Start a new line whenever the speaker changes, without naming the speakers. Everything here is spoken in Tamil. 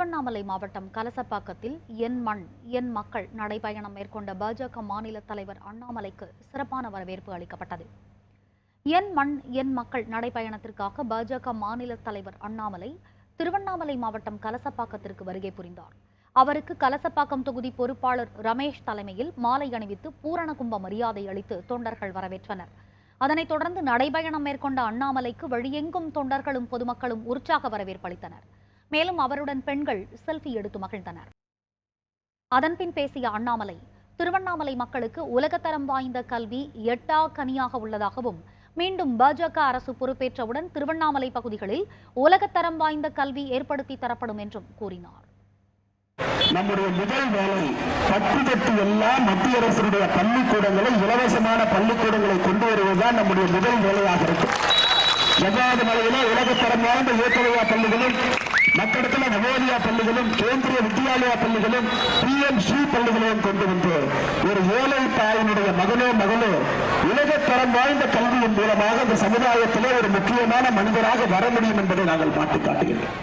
திருவண்ணாமலை மாவட்டம் கலசப்பாக்கத்தில் என் மண் என் மக்கள் நடைபயணம் மேற்கொண்ட பாஜக மாநில தலைவர் அண்ணாமலைக்கு சிறப்பான வரவேற்பு அளிக்கப்பட்டது. என் மண் என் மக்கள் நடைபயணத்திற்காக பாஜக மாநில தலைவர் அண்ணாமலை திருவண்ணாமலை மாவட்டம் கலசப்பாக்கத்திற்கு வருகை புரிந்தார். அவருக்கு கலசப்பாக்கம் தொகுதி பொறுப்பாளர் ரமேஷ் தலைமையில் மாலை அணிவித்து பூரண கும்ப மரியாதை அளித்து தொண்டர்கள் வரவேற்றனர். அதனைத் தொடர்ந்து நடைபயணம் மேற்கொண்ட அண்ணாமலைக்கு வழியெங்கும் தொண்டர்களும் பொதுமக்களும் உற்சாக வரவேற்பளித்தனர் அளித்தனர். மேலும் அவருடன் பெண்கள் செல்ஃபி எடுத்து மகிழ்ந்தனர். அதன்பின் பேசிய அண்ணாமலை திருவண்ணாமலை மக்களுக்கு உலகத்தரம் வாய்ந்த கல்வி எட்டா கனியாக உள்ளதாகவும் மீண்டும் பாஜக அரசு பொறுப்பேற்றவுடன் திருவண்ணாமலை பகுதிகளில் உலகத்தரம் வாய்ந்த கல்வி ஏற்படுத்தி தரப்படும் என்றும் கூறினார்.
நம்முடைய முதல் வேலை பத்து தட்டு எல்லா மத்திய அரசினுடைய பள்ளிக்கூடங்களை இலவசமான பள்ளிக்கூடங்களை கொண்டு வருவதுதான் நம்முடைய முதல் வேலையாக இருக்கும் எவ்வாறு நிலையிலே உலகத்தரம் வாய்ந்த ஏக்கலையா பள்ளிகளும் நவோதயா பள்ளிகளும் கேந்திரிய வித்யாலயா பள்ளிகளும் பிஎம்சி பள்ளிகளையும் கொண்டு வந்து ஒரு ஏழை தாயினுடைய மகனோ மகளோ உலக தரம் வாய்ந்த கல்வியின் மூலமாக இந்த சமுதாயத்திலே ஒரு முக்கியமான மனிதராக வர முடியும் என்பதை நாங்கள் பாட்டு காட்டுகிறோம்.